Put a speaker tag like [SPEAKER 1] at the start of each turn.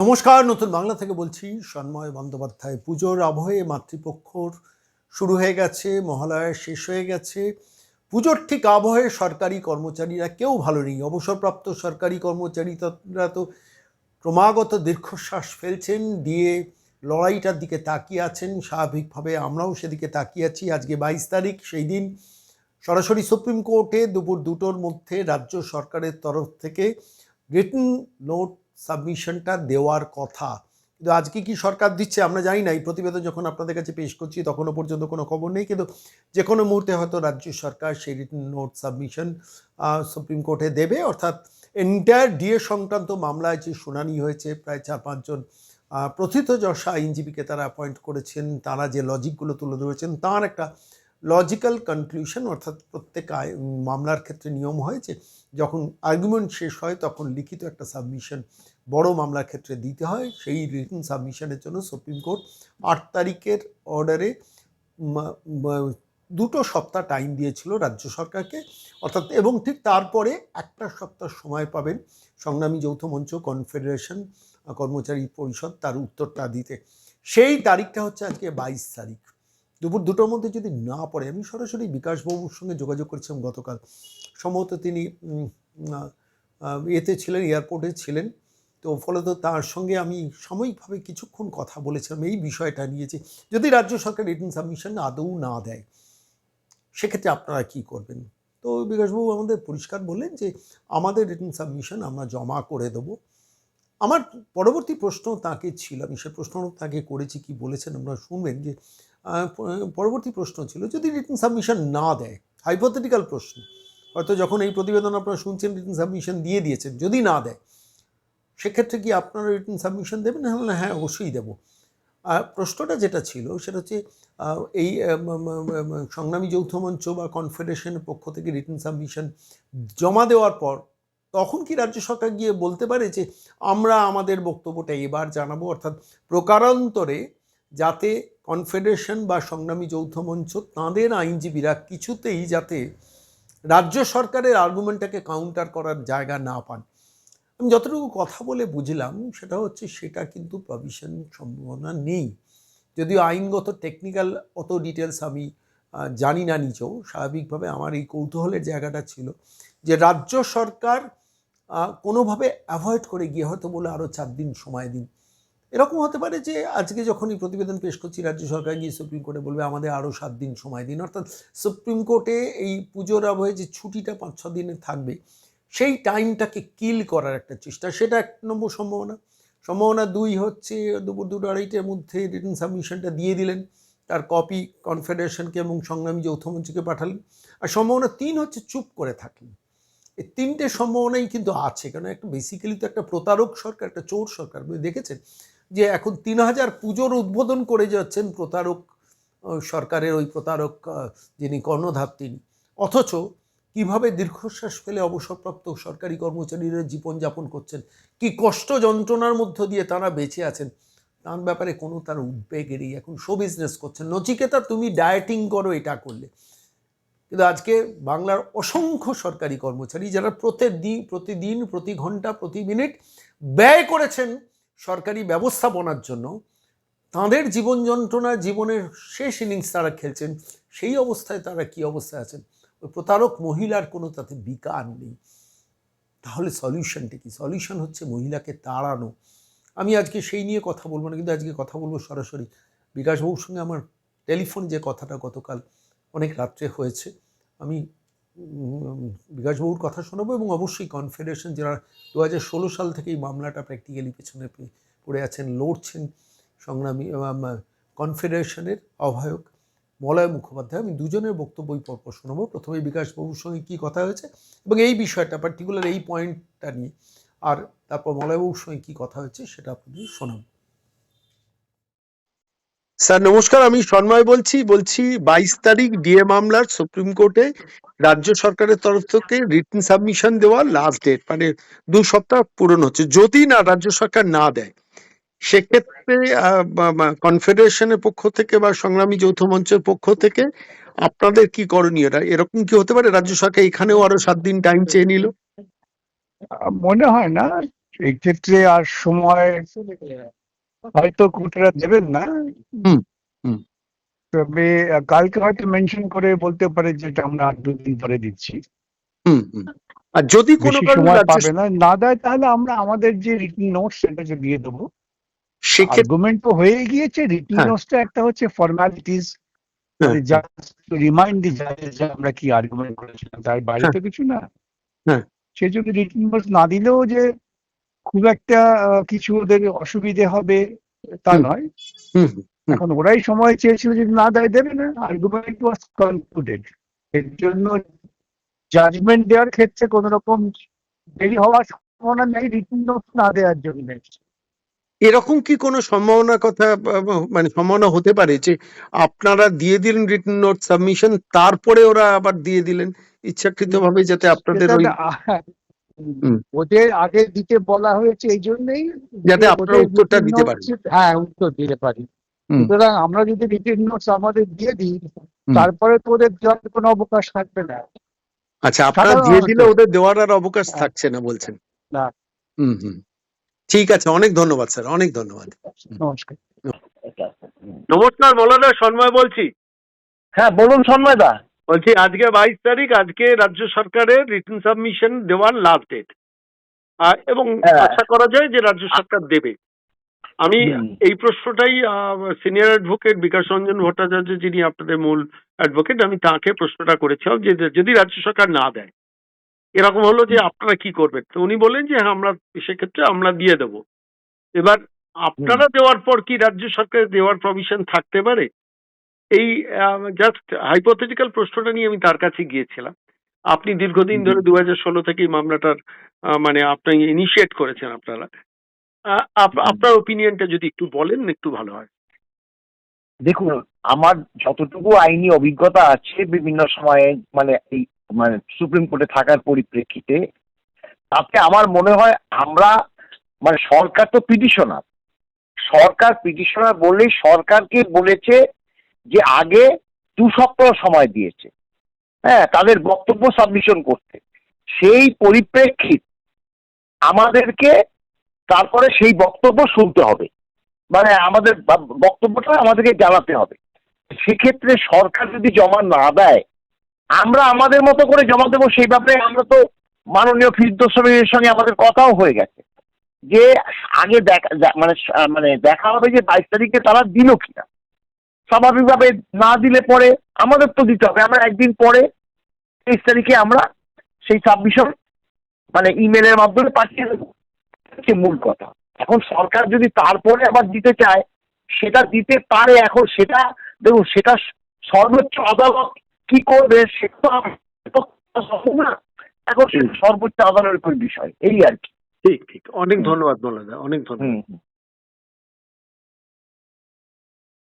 [SPEAKER 1] নমস্কার, নতুন বাংলা থেকে বলছি সন্ময় বন্দ্যোপাধ্যায়। পুজোর আবহে মাতৃপক্ষর শুরু হয়ে গেছে, মহালয়া শেষ হয়ে গেছে। পুজোর ঠিক আবহে সরকারি কর্মচারীরা কেউ ভালো নেই। অবসরপ্রাপ্ত সরকারি কর্মচারীরা তো ক্রমাগত দীর্ঘশ্বাস ফেলছেন, দিয়ে লড়াইটার দিকে তাকিয়ে আছেন। স্বাভাবিকভাবে আমরাও সেদিকে তাকিয়ে আছি। আজকে বাইশ তারিখ, সেই দিন সরাসরি সুপ্রিম কোর্টে দুপুর দুটোর মধ্যে রাজ্য সরকারের তরফ থেকে রিটেন নোট সাবমিশনটা দেওয়ার কথা। কিন্তু আজকে কি সরকার দিচ্ছে আমরা জানি না। এই প্রতিবেদন যখন আপনাদের কাছে পেশ করছি, তখনও পর্যন্ত কোনো খবর নেই। কিন্তু যে কোনো মুহূর্তে হয়তো রাজ্য সরকার সেই রিটেন নোট সাবমিশন সুপ্রিম কোর্টে দেবে। অর্থাৎ এন্টায়ার ডিএ সংক্রান্ত মামলায় যে শুনানি হয়েছে, প্রায় চার পাঁচজন প্রথিতযশা আইনজীবীকে তারা অ্যাপয়েন্ট করেছেন। তারা যে লজিকগুলো তুলে ধরেছেন, তার একটা লজিক্যাল কনক্লুশন অর্থাৎ প্রত্যেক মামলার ক্ষেত্রে নিয়ম হয়েছে, যখন আর্গুমেন্ট শেষ হয়, তখন লিখিত একটা সাবমিশন বড় মামলার ক্ষেত্রে দিতে হয়। সেই রিটার্ন সাবমিশনের জন্য সুপ্রিম কোর্ট আট তারিখের অর্ডারে দুটো সপ্তাহ টাইম দিয়েছিল রাজ্য সরকারকে। অর্থাৎ এবং ঠিক তারপরে একটা সপ্তাহ সময় পাবেন সংগ্রামী যৌথ মঞ্চ কনফেডারেশন কর্মচারী পরিষদ তার উত্তরটা দিতে। সেই তারিখটা হচ্ছে আজকে বাইশ তারিখ। দুপুর দুটোর মধ্যে যদি না পড়ে, আমি সরাসরি বিকাশবাবুর সঙ্গে যোগাযোগ করেছিলাম গতকাল। সম্ভবত তিনি এতে ছিলেন এয়ারপোর্টে ছিলেন। তো ফলত তার সঙ্গে আমি সাময়িকভাবে কিছুক্ষণ কথা বলেছিলাম এই বিষয়টা নিয়ে যে যদি রাজ্য সরকার রিটার্ন সাবমিশন আদৌ না দেয়, সেক্ষেত্রে আপনারা কি করবেন? তো বিকাশবাবু আমাদের পরিষ্কার বললেন যে আমাদের রিটার্ন সাবমিশন আমরা জমা করে দেবো। আমার পরবর্তী প্রশ্ন তাকে ছিল, আমি সে প্রশ্ন তাকে করেছি কি বলেছেন আমরা শুনবেন যে পরবর্তী প্রশ্ন ছিল যদি রিটার্ন সাবমিশন না দেয় হাইপোথেটিক্যাল প্রশ্ন, হয়তো যখন এই প্রতিবেদন আপনারা শুনছেন রিটার্ন সাবমিশন দিয়ে দিয়েছেন, যদি না দেয় সেক্ষেত্রে কি আপনারা রিটার্ন সাবমিশন দেবেন? বললাম, হ্যাঁ অবশ্যই দেবো। আর প্রশ্নটা যেটা ছিল সেটা হচ্ছে এই সংগ্রামী যৌথ মঞ্চ বা কনফেডারেশনের পক্ষ থেকে রিটার্ন সাবমিশন জমা দেওয়ার পর তখন কি রাজ্য সরকার গিয়ে বলতে পারে যে আমরা আমাদের বক্তব্যটা এবার জানাব? অর্থাৎ প্রকারান্তরে যাতে কনফেডারেশন বা সংগ্রামী যৌথ মঞ্চ তাঁদের আইনজীবীরা কিছুতেই যাতে রাজ্য সরকারের আর্গুমেন্টটাকে কাউন্টার করার জায়গা না পান। আমি যতটুকু কথা বলে বুঝলাম, সেটা হচ্ছে সেটা কিন্তু প্রভিশন সম্ভাবনা নেই। যদিও আইনগত টেকনিক্যাল অত ডিটেলস আমি জানি না নিজেও। স্বাভাবিকভাবে আমার এই কৌতূহলের জায়গাটা ছিল যে রাজ্য সরকার কোনোভাবে অ্যাভয়েড করে গিয়ে হয়তো বলে আরও চার দিন সময় দিন। এরকম হতে পারে যে আজকে যখনই প্রতিবেদন পেশ করছি, রাজ্য সরকার গিয়ে সুপ্রিম কোর্টে বলবে আমাদের আরও সাত দিন সময় দিন। অর্থাৎ সুপ্রিম কোর্টে এই পুজোর আবহে যে ছুটিটা পাঁচ ছ দিনে থাকবে সেই টাইমটাকে কিল করার একটা চেষ্টা, সেটা এক নম্বর সম্ভাবনা। সম্ভাবনা দুই হচ্ছে, দুপুর দুটো আড়াইটের মধ্যে রিটার্ন সাবমিশনটা দিয়ে দিলেন, তার কপি কনফেডারেশনকে এবং সংগ্রামী যৌথ মঞ্চকে পাঠালেন। আর সম্ভাবনা তিন হচ্ছে চুপ করে থাকলেন এই তিনটে সম্ভাবনাই কিন্তু আছে কারণ একটা বেসিক্যালি তো একটা প্রতারক সরকার, একটা চোর সরকার। আপনি দেখেছেন যে এখন তিন হাজার পুজোর উদ্বোধন করে যাচ্ছেন প্রতারক সরকারের ওই প্রতারক যিনি কর্ণধার তিনি। অথচ কীভাবে দীর্ঘশ্বাস ফেলে অবসরপ্রাপ্ত সরকারি কর্মচারীরা জীবনযাপন করছেন? কি কষ্ট যন্ত্রণার মধ্য দিয়ে তারা বেঁচে আছেন? তার ব্যাপারে কোনো তার উদ্বেগেরই এখন শো বিজনেস করছেন। নচিকেতা, তুমি ডায়েটিং করো, এটা করলে। কিন্তু আজকে বাংলার অসংখ্য সরকারি কর্মচারী যারা প্রতিদিন প্রতিদিন, প্রতি ঘণ্টা, প্রতি মিনিট ব্যয় করেছেন সরকারি ব্যবস্থাপনার জন্য, তাঁদের জীবন যন্ত্রণা জীবনের শেষ ইনিংস তারা খেলছেন, সেই অবস্থায় তারা কি অবস্থায় আছেন? প্রতারক মহিলার কোনো তাতে বিকার নেই। তাহলে সলিউশনটা কি? সলিউশন হচ্ছে মহিলাকে তাড়ানো। আমি আজকে সেই নিয়ে কথা বলব না, কিন্তু আজকে কথা বলব সরাসরি। বিকাশবাবুর সঙ্গে আমার টেলিফোন যে কথাটা গতকাল অনেক রাত্রে হয়েছে, আমি বিকাশবাবুর কথা শোনাবো এবং অবশ্যই কনফেডারেশন যারা দু হাজার ষোলো সাল থেকে এই মামলাটা প্র্যাকটিক্যালি পেছনে পড়ে আছেন, লড়ছেন সংগ্রামী কনফেডারেশনের আহ্বায়ক মলয় মুখোপাধ্যায়, আমি দুজনের বক্তব্যই পরপর শোনাবো। প্রথমে বিকাশবাবুর সঙ্গে কী কথা হয়েছে এবং এই বিষয়টা পার্টিকুলার এই পয়েন্টটা নিয়ে। আর তারপর মলয়বাবুর সঙ্গে কী কথা হয়েছে সেটা আপনাদের শোনাবো। স্যার, নমস্কার, আমি সন্ময় বলছি। বলছি বাইশ তারিখ ডিএ মামলার সুপ্রিম কোর্টে রাজ্য সরকারের তরফ থেকে রিটার্ন সাবমিশন দেওয়ার লাস্ট ডেট মানে দু সপ্তাহ পূরণ হচ্ছে। যদি না, রাজ্য সরকার না দেয় সেক্ষেত্রে কনফেডারেশনের পক্ষ থেকে বা সংগ্রামী যৌথ মঞ্চের পক্ষ থেকে আপনাদের কি করণীয়টা এরকম কি হতে পারে? রাজ্য সরকার এখানেও আরও সাত দিন টাইম চেয়ে নিল?
[SPEAKER 2] মনে হয় না। এক্ষেত্রে আর সময় হয়তো কোর্টেরা দেবেন না। তবে কালকে হয়তো মেনশন করে বলতে পারে যে এটা আমরা আর দুদিন পরে দিচ্ছি।
[SPEAKER 1] আর যদি কোনো
[SPEAKER 2] সময় পাবে না। না দেয় তাহলে আমরা আমাদের যে রিটিন নোটস সেটাকে দিয়ে দেবো। আর্গুমেন্ট তো হয়ে গিয়েছে রিটিন
[SPEAKER 1] হ্যাঁ।
[SPEAKER 2] একটা হচ্ছে ফর্মালিটিস
[SPEAKER 1] হ্যাঁ,
[SPEAKER 2] রিমাইন্ড দি জাজেস যে আমরা কি আর্গুমেন্ট করেছিলাম তার বাইরে তো কিছু না।
[SPEAKER 1] হ্যাঁ।
[SPEAKER 2] সেই জন্য রিটিন নোটস না দিলেও যে খুব একটা কিছু ওদের অসুবিধে হবে তা নয়। এখন ওরাই সময় চেয়েছিল যদি না দেয় দেবে না। আর্গুমেন্ট ওয়াজ কনক্লুডেড এর জন্য জাজমেন্ট দেওয়ার ক্ষেত্রে কোন রকম দেরি হওয়ার সম্ভাবনা নেই রিটিন নোট না দেওয়ার জন্য।
[SPEAKER 1] এরকম কি কোনো সম্ভাবনার কথা মানে সম্ভাবনা হতে পারে যে আপনারা দিয়ে দিলেন রিটার্ন নোট সাবমিশন তারপরে ওরা আবার দিয়ে দিলেন ইচ্ছাকৃত ভাবে যাতে আপনাদের ওই হুম।
[SPEAKER 2] ওদের আগে দিতে বলা হয়েছে এই জন্যই
[SPEAKER 1] যাতে আপনারা উত্তরটা দিতে পারেন।
[SPEAKER 2] হ্যাঁ উত্তর দিতে পারি। সুতরাং আমরা যদি রিটেন নোটস আমাদের দিয়ে দিই তারপরে তো ওদের দেওয়ার কোনো অবকাশ থাকবে না
[SPEAKER 1] আচ্ছা আপনারা দিয়ে দিলে ওদের দেওয়ার আর অবকাশ
[SPEAKER 2] হ্যাঁ।
[SPEAKER 1] থাকছে না বলছেন
[SPEAKER 2] না।
[SPEAKER 1] হুম হুম ঠিক আছে অনেক ধন্যবাদ স্যার অনেক ধন্যবাদ।
[SPEAKER 2] নমস্কার।
[SPEAKER 1] নমস্কার মৌলানা সন্ময় বলছি।
[SPEAKER 3] হ্যাঁ বলুন সন্ময়দা
[SPEAKER 1] বলছি আজকে বাইশ তারিখ আজকে রাজ্য সরকারের রিটার্ন সাবমিশন দেওয়ার লাস্ট ডেট এবং
[SPEAKER 3] হ্যাঁ।
[SPEAKER 1] আশা করা যায় যে রাজ্য সরকার দেবে। আমি এই প্রশ্নটাই সিনিয়র অ্যাডভোকেট বিকাশ রঞ্জন ভট্টাচার্য যিনি আপনাদের মূল অ্যাডভোকেট আমি তাকে প্রশ্নটা করেছিলাম যে যদি রাজ্য সরকার না দেয় এরকম হলো যে আপনারা কি করবেন? তো উনি বললেন যে হ্যাঁ আমরা সেক্ষেত্রে আমরা দিয়ে দেব। এবার আপনারা দেওয়ার পর কি রাজ্য সরকার দেওয়ার প্রভিশন থাকতে পারে? এই জাস্ট হাইপোথেটিক্যাল প্রশ্নটা নিয়ে আমি তার কাছে গিয়েছিলাম। আপনি দীর্ঘদিন ধরে দু হাজার ষোলো থেকে এই মামলাটার মানে আপনি ইনিশিয়েট করেছেন আপনারা। আপনার ওপিনিয়নটা যদি একটু বলেন একটু ভালো হয়।
[SPEAKER 3] দেখুন আমার যতটুকু আইনি অভিজ্ঞতা আছে বিভিন্ন সময়ে মানে এই মানে সুপ্রিম কোর্টে থাকার পরিপ্রেক্ষিতে, তাতে আমার মনে হয় আমরা মানে সরকার তো পিটিশনার। সরকার পিটিশনার বলেই সরকারকে বলেছে যে আগে দু সপ্তাহ সময় দিয়েছে। হ্যাঁ তাদের বক্তব্য সাবমিশন করতে। সেই পরিপ্রেক্ষিত আমাদেরকে তারপরে সেই বক্তব্য শুনতে হবে। মানে আমাদের বক্তব্যটা আমাদেরকে জানাতে হবে। সেক্ষেত্রে সরকার যদি জমা না দেয় আমরা আমাদের মতো করে জমা দেবো, সেই ব্যাপারে আমরা তো মাননীয় ফিরদোসের সঙ্গে আমাদের কথাও হয়ে গেছে। যে আগে দেখা মানে মানে দেখা হবে যে বাইশ তারিখে তারা দিল কিনা। স্বাভাবিকভাবে না দিলে পরে আমাদের তো দিতে হবে। আমরা একদিন পরে তেইশ তারিখে আমরা সেই সাবমিশন মানে ইমেলের মাধ্যমে পাঠিয়ে দেবো। হচ্ছে মূল কথা। এখন সরকার যদি তারপরে আবার দিতে চায়, সেটা দিতে পারে এখন, সেটা, দেখুন, সেটা সর্বোচ্চ আদালত কি করবে সে তো না। এখন সর্বোচ্চ আদালতের বিষয় এই আর কি।
[SPEAKER 1] ঠিক ঠিক। অনেক ধন্যবাদ মোলাদা অনেক ধন্যবাদ।